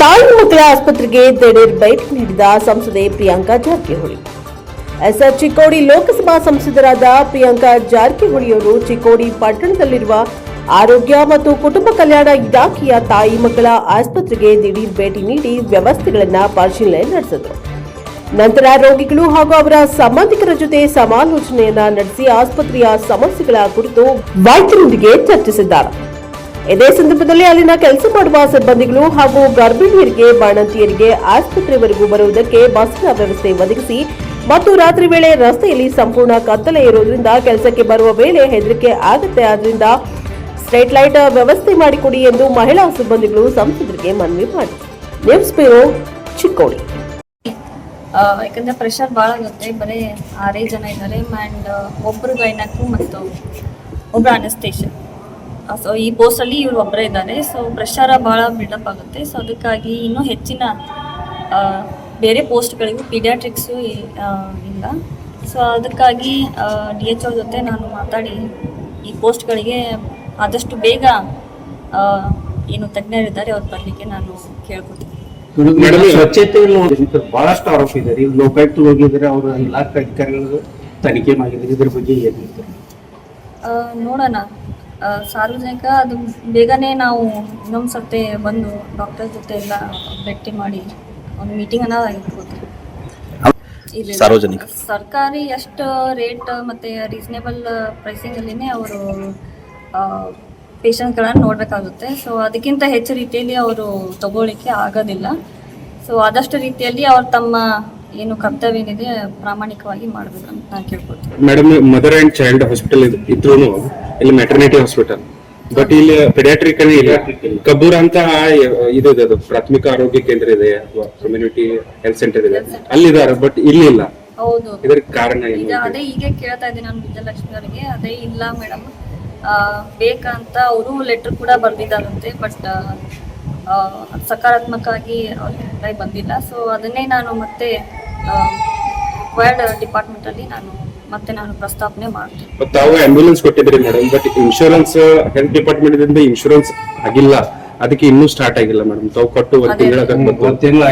ತಾಯಿ ಮಕ್ಕಳ ಆಸ್ಪತ್ರೆಗೆ ದಿಢೀರ್ ಭೇಟಿ ನೀಡಿದ ಸಂಸದೆ ಪ್ರಿಯಾಂಕಾ ಜಾರಕಿಹೊಳಿ. ಎಸ್ಆರ್ ಚಿಕ್ಕೋಡಿ ಲೋಕಸಭಾ ಸಂಸದರಾದ ಪ್ರಿಯಾಂಕಾ ಜಾರಕಿಹೊಳಿಯವರು ಚಿಕ್ಕೋಡಿ ಪಟ್ಟಣದಲ್ಲಿರುವ ಆರೋಗ್ಯ ಮತ್ತು ಕುಟುಂಬ ಕಲ್ಯಾಣ ಇಲಾಖೆಯ ತಾಯಿ ಮಕ್ಕಳ ಆಸ್ಪತ್ರೆಗೆ ದಿಢೀರ್ ಭೇಟಿ ನೀಡಿ ವ್ಯವಸ್ಥೆಗಳನ್ನು ಪರಿಶೀಲನೆ ನಡೆಸಿದರು. ನಂತರ ರೋಗಿಗಳು ಹಾಗೂ ಅವರ ಸಂಬಂಧಿಕರ ಜೊತೆ ಸಮಾಲೋಚನೆಯನ್ನ ನಡೆಸಿ ಆಸ್ಪತ್ರೆಯ ಸಮಸ್ಯೆಗಳ ಕುರಿತು ವೈದ್ಯರೊಂದಿಗೆ ಚರ್ಚಿಸಿದ್ದಾರೆ. ಇದೇ ಸಂದರ್ಭದಲ್ಲಿ ಅಲ್ಲಿನ ಕೆಲಸ ಮಾಡುವ ಸಿಬ್ಬಂದಿಗಳು ಹಾಗೂ ಗರ್ಭಿಣಿಯರಿಗೆ, ಬಾಣಂತಿಯರಿಗೆ ಆಸ್ಪತ್ರೆವರೆಗೂ ಬರುವುದಕ್ಕೆ ಬಸ್ನ ವ್ಯವಸ್ಥೆ ಒದಗಿಸಿ, ಮತ್ತು ರಾತ್ರಿ ವೇಳೆ ರಸ್ತೆಯಲ್ಲಿ ಸಂಪೂರ್ಣ ಕತ್ತಲೆ ಇರುವುದರಿಂದ ಕೆಲಸಕ್ಕೆ ಬರುವ ವೇಳೆ ಹೆದರಿಕೆ ಆಗುತ್ತೆ ಆದ್ರಿಂದ ಸ್ಟ್ರೀಟ್ ಲೈಟ್ ವ್ಯವಸ್ಥೆ ಮಾಡಿಕೊಡಿ ಎಂದು ಮಹಿಳಾ ಸಿಬ್ಬಂದಿಗಳು ಸಂಸದರಿಗೆ ಮನವಿ ಮಾಡಿ ನ್ಯೂಸ್ ಬ್ಯೂರೋ ಚಿಕ್ಕೋಡಿ. ಯಾಕಂದ್ರೆ ಪ್ರೆಷರ್ ಭಾಳ ಆಗುತ್ತೆ. ಬರೀ ಆರೇ ಜನ ಇದ್ದಾರೆ. ಆ್ಯಂಡ್ ಒಬ್ಬರು ಗೈನಕ್ಕು ಮತ್ತು ಒಬ್ಬರು ಅನಸ್ತೇಷನ್ ಸೊ ಈ ಪೋಸ್ಟಲ್ಲಿ ಇವರು ಒಬ್ಬರೇ ಇದ್ದಾರೆ. ಸೊ ಪ್ರೆಷರ್ ಭಾಳ ಬಿಲ್ಡಪ್ ಆಗುತ್ತೆ. ಸೊ ಅದಕ್ಕಾಗಿ ಇನ್ನೂ ಹೆಚ್ಚಿನ ಆ, ಬೇರೆ ಪೋಸ್ಟ್ಗಳಿಗೂ ಪೀಡಿಯಾಟ್ರಿಕ್ಸು ಇಲ್ಲ. ಸೊ ಅದಕ್ಕಾಗಿ ಡಿ ಎಚ್ ಓ ಜೊತೆ ನಾನು ಮಾತಾಡಿ ಈ ಪೋಸ್ಟ್ಗಳಿಗೆ ಆದಷ್ಟು ಬೇಗ ಏನು ತಜ್ಞರಿದ್ದಾರೆ ಅವ್ರು ಬರಲಿಕ್ಕೆ ನಾನು ಕೇಳ್ಕೊತೀನಿ. ಸ್ವಚ್ಛತೆ. ಬಹಳಷ್ಟು ಆರೋಪ ಇದ್ದಾರೆ ಈಗ ಲೋಕಾಯುಕ್ತ ಹೋಗಿದ್ರೆ ಅವರ ಇಲಾಖೆ ಅಧಿಕಾರಿಗಳು ತನಿಖೆ ಮಾಡಿದ್ರೆ ಇದ್ರ ಬಗ್ಗೆ ನೋಡೋಣ. ಸಾರ್ವಜನಿಕ ಅದು ಬೇಗನೆ ನಾವು ಇನ್ನೊಂದು ಸರ್ತಿ ಬಂದು ಡಾಕ್ಟರ್ ಜೊತೆ ಎಲ್ಲ ಭೇಟಿ ಮಾಡಿ ಒಂದು ಮೀಟಿಂಗ್ ಅನ್ನೋದು ಆಗಿರ್ಬೋದು. ಸಾರ್ವಜನಿಕ. ಸರ್ಕಾರಿ ಎಷ್ಟು ರೇಟ್ ಮತ್ತೆ ರೀಸನೇಬಲ್ ಪ್ರೈಸಿಂಗಲ್ಲಿನೇ ಅವರು ಪೇಷಂಟ್ಗಳನ್ನು ನೋಡಬೇಕಾಗುತ್ತೆ. ಸೊ ಅದಕ್ಕಿಂತ ಹೆಚ್ಚು ರೀತಿಯಲ್ಲಿ ಅವರು ತಗೊಳ್ಳಿಕ್ಕೆ ಆಗೋದಿಲ್ಲ. ಸೊ ಆದಷ್ಟು ರೀತಿಯಲ್ಲಿ ಅವ್ರು ತಮ್ಮ ಏನು ಕರ್ತವ್ಯ ಏನಿದೆ ಪ್ರಾಮಾಣಿಕವಾಗಿ ಮಾಡಬೇಕು ಅಂತ ನಾನು ಕೇಳ್ಕೊಳ್ತೀನಿ. Madam mother and child hospital ಇದ್ರೂ ಇಲ್ಲಿ ಮೆಟರ್ನಿಟಿ ಹಾಸ್ಪಿಟಲ್ ಬಟ್ ಇಲ್ಲಿ ಪೆಡಿಯಾಟ್ರಿಕ್ ಇಲ್ಲ. ಕಬ್ಬೂರ್ ಅಂತ ಇದು ಇದೆ ಅದು. ಪ್ರಾಥಮಿಕ ಆರೋಗ್ಯ ಕೇಂದ್ರ ಇದೆ ಅಥವಾ ಕಮ್ಯುನಿಟಿ ಹೆಲ್ತ್ ಸೆಂಟರ್ ಇದೆ. ಅಲ್ಲಿದ್ದಾರೆ ಬಟ್ ಇಲ್ಲಿ ಇಲ್ಲ. ಹೌದು. ಇದರ ಕಾರಣ ಏನು ಅದೇ ಈಗ ಕೇಳ್ತಾ ಇದ್ದೀನಿ ನಾನು ವಿಜಯಲಕ್ಷ್ಮಿ ಅವರಿಗೆ. ಅದೇ ಇಲ್ಲ ಮೇಡಮ್ ಬೇಕಂತ ಅವರು ಲೆಟರ್ ಕೂಡ ಬರ್ದಿದ್ದಾರಂತೆ ಬಟ್ ಸಕಾರಾತ್ಮಕವಾಗಿ ಅವ್ರಿಗೆ ಬಂದಿಲ್ಲ. ಸೊ ಅದನ್ನೇ ನಾನು ಮತ್ತೆ ರಿಕ್ವೈರ್ಡ್ ಡಿಪಾರ್ಟ್ಮೆಂಟಲ್ಲಿ ನಾನು ಮತ್ತೆ ನಾನು ಪ್ರಸ್ತಾಪನೆ ಮಾಡ್ತೀನಿ. ಮತ್ತ್ ತಾವು ambulance ಕೊಟ್ಟಿದ್ರಿ madam but insurance health department ಇಂದ ಇನ್ಶೂರೆನ್ಸ್ ಆಗಿಲ್ಲ. ಅದಕ್ಕೆ ಇನ್ನೂ ಸ್ಟಾರ್ಟ್ ಆಗಿಲ್ಲ ಮೇಡಮ್ ತಾವು ಕೊಟ್ಟು ಒಂದು. ತಿಂಗಳ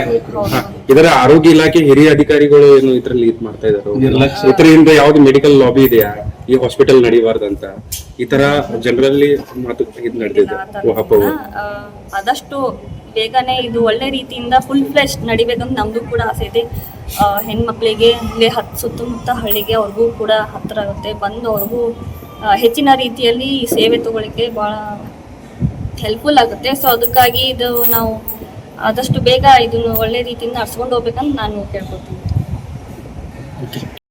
ಇದರ ಆರೋಗ್ಯ ಇಲಾಖೆ ಹಿರಿಯ ಅಧಿಕಾರಿಗಳು ಏನು ಇದರಲ್ಲಿ ಇದು ಮಾಡ್ತಾ ಇದಾರೆ. ಇದರಿಂದ ಯಾವ್ದು ಮೆಡಿಕಲ್ ಲಾಬಿ ಇದೆಯಾ? ಈ ಹಾಸ್ಪಿಟಲ್ ನಡೀಬಾರ್ದಂತ? ಈ ತರ ಜನರಲ್ಲಿ ಮಾತು ಇದು ನಡೆದಿದೆ. ಆದಷ್ಟು ಬೇಗನೆ ಇದು ಒಳ್ಳೆ ರೀತಿಯಿಂದ ಫುಲ್ ಫ್ಲೆಶ್ ನಡಿಬೇಕಂತ ನಮ್ಮದು ಕೂಡ ಆಸೆ ಇದೆ. ಹೆಣ್ಮಕ್ಳಿಗೆ ಇಲ್ಲೇ ಹತ್ತು ಸುತ್ತಮುತ್ತ ಹಳ್ಳಿಗೆ ಅವ್ರಿಗೂ ಕೂಡ ಹತ್ತಿರ ಆಗುತ್ತೆ. ಬಂದು ಅವ್ರಿಗೂ ಹೆಚ್ಚಿನ ರೀತಿಯಲ್ಲಿ ಸೇವೆ ತಗೊಳ್ಳಿಕ್ಕೆ ಭಾಳ ಹೆಲ್ಪ್ಫುಲ್ ಆಗುತ್ತೆ. ಸೊ ಅದಕ್ಕಾಗಿ ಇದು ನಾವು ಆದಷ್ಟು ಬೇಗ ಇದನ್ನು ಒಳ್ಳೆ ರೀತಿಯಿಂದ ನಡ್ಸ್ಕೊಂಡು ಹೋಗ್ಬೇಕಂತ ನಾನು ಕೇಳ್ಕೊತೀನಿ